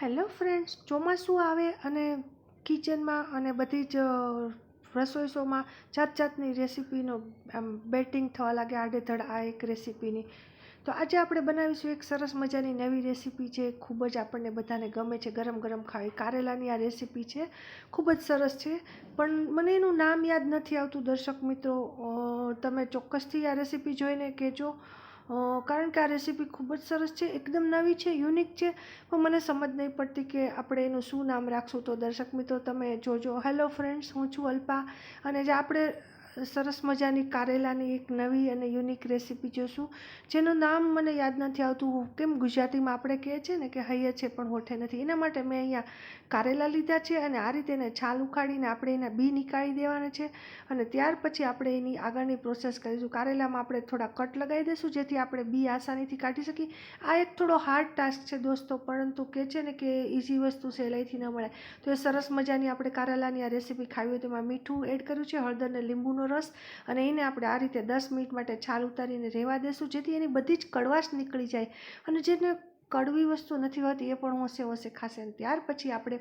Hello friends, ચોમાસું આવે અને કિચનમાં અને બધી જ રસોઈ શોમાં જાત જાતની રેસીપીનો આમ બેટિંગ થવા લાગે, આડેધડ આ એક રેસીપીની. તો આજે આપણે બનાવીશું એક સરસ મજાની નવી રેસીપી છે ખૂબ જ આપણને બધાને ગમે છે ગરમ ગરમ ખાવી કારેલાની આ રેસીપી છે, ખૂબ જ સરસ છે. પણ મને એનું નામ યાદ નથી આવતું, દર્શક મિત્રો. તમે ચોક્કસથી આ રેસીપી જોઈને કહેજો. કારણ કે આ રેસીપી ખૂબ જ સરસ છે, એકદમ નવી છે યુનિક છે, પણ મને સમજ નહીં પડતી કે આપણે એનું શું નામ રાખશું. તો દર્શક મિત્રો, તમે જોજો. હેલો ફ્રેન્ડ્સ હું છું અલ્પા અને જે આપણે સરસ મજાની કારેલાની એક નવી અને યુનિક રેસીપી જોશું. જેનું નામ મને યાદ નથી આવતું. કેમ ગુજરાતીમાં આપણે કહે છે ને કે હૈયે છે પણ હોઠે નથી. એના માટે મેં અહીંયા કારેલા લીધા છે અને આ રીતે એને છાલ ઉખાડીને આપણે એના બી નીકાળી દેવાના છે અને ત્યાર પછી આપણે એની આગળની પ્રોસેસ કરીશું. કારેલામાં આપણે થોડા કટ લગાવી દઈશું જેથી આપણે બી આસાનીથી કાઢી શકીએ. આ એક થોડો હાર્ડ ટાસ્ક છે દોસ્તો, પરંતુ કહે છે ને કે ઇઝી વસ્તુ સહેલાઈથી ન મળે. તો એ સરસ મજાની આપણે કારેલાની આ રેસીપી ખાવી હોય તેમાં મીઠું એડ કર્યું છે, હળદર ને લીંબુનો રસ અને એને આપણે આ રીતે દસ મિનિટ માટે છાલ ઉતારીને રહેવા દેશું, જેથી એની બધી જ કડવાશ નીકળી જાય અને જેને કડવી વસ્તુ નથી હોતી, એ પણ હોશે હોશે ખાશે. અને ત્યાર પછી આપણે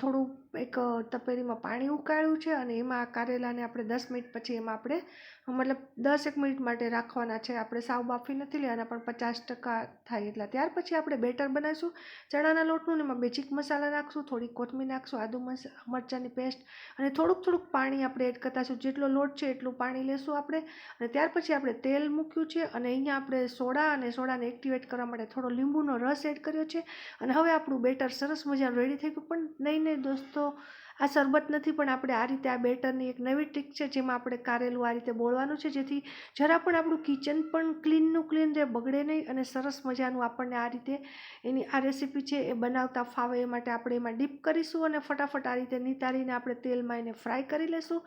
થોડું એક તપેલીમાં પાણી ઉકાળ્યું છે અને એમાં આ કારેલાને આપણે દસ મિનિટ પછી એમાં આપણે, મતલબ દસ એક મિનિટ માટે રાખવાના છે. આપણે સાવ બાફી નથી લેવાના, પણ પચાસ ટકા થાય એટલા. ત્યાર પછી આપણે બેટર બનાવીશું. ચણાના લોટનું ને એમાં બેઝિક મસાલા નાખશું થોડી કોથમીર નાખશું, આદુ મરચાંની પેસ્ટ અને થોડુંક થોડુંક પાણી આપણે એડ કરતાશું. જેટલો લોટ છે એટલું પાણી લેશું આપણે. અને ત્યાર પછી આપણે તેલ મૂક્યું છે અને અહીંયા આપણે સોડા અને સોડાને એક્ટિવેટ કરવા માટે થોડો લીંબુનો રસ એડ કર્યો છે. અને હવે આપણું બેટર સરસ મજાનું રેડી થઈ ગયું. પણ નહીં નહીં દોસ્તો આ શરબત નથી, પણ આપણે આ રીતે આ બેટરની એક નવી ટ્રીક છે, જેમાં આપણે કારેલું આ રીતે બોળવાનું છે, જેથી જરા પણ આપણું કિચન પણ ક્લીનનું ક્લીન રહે, બગડે નહીં અને સરસ મજાનું આપણને આ રીતે એની આ રેસીપી છે એ બનાવતા ફાવે એ માટે આપણે એમાં ડીપ કરીશું અને ફટાફટ આ રીતે નિતારીને આપણે તેલમાં એને ફ્રાય કરી લઈશું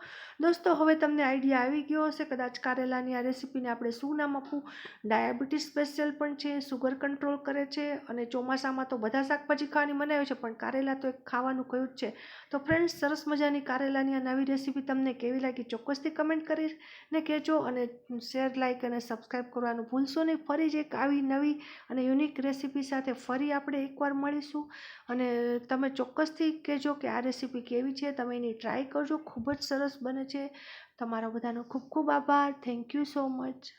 દોસ્તો, હવે તમને આઈડિયા આવી ગયો હશે, કદાચ કારેલાની આ રેસીપીને આપણે શું નામ આપવું? ડાયાબિટીસ સ્પેશિયલ પણ છે સુગર કંટ્રોલ કરે છે, અને ચોમાસામાં તો બધા શાકભાજી ખાવાની મનાવે છે, પણ કારેલા તો એક ખાવાનું કયું જ છે. તો ફ્રેન્ડ ફ્રેન્ડ્સ સરસ મજાની કારેલાની આ નવી રેસીપી તમને કેવી લાગી ચોક્કસથી કમેન્ટ કરીને કહેજો અને શેર લાઇક અને સબસ્ક્રાઈબ કરવાનું ભૂલશો નહીં. ફરી જ એક આવી નવી અને યુનિક રેસીપી સાથે ફરી આપણે એકવાર મળીશું. અને તમે ચોક્કસથી કહેજો કે આ રેસીપી કેવી છે. તમે એની ટ્રાય કરજો. ખૂબ જ સરસ બને છે. તમારો બધાનો ખૂબ ખૂબ આભાર. Thank you so much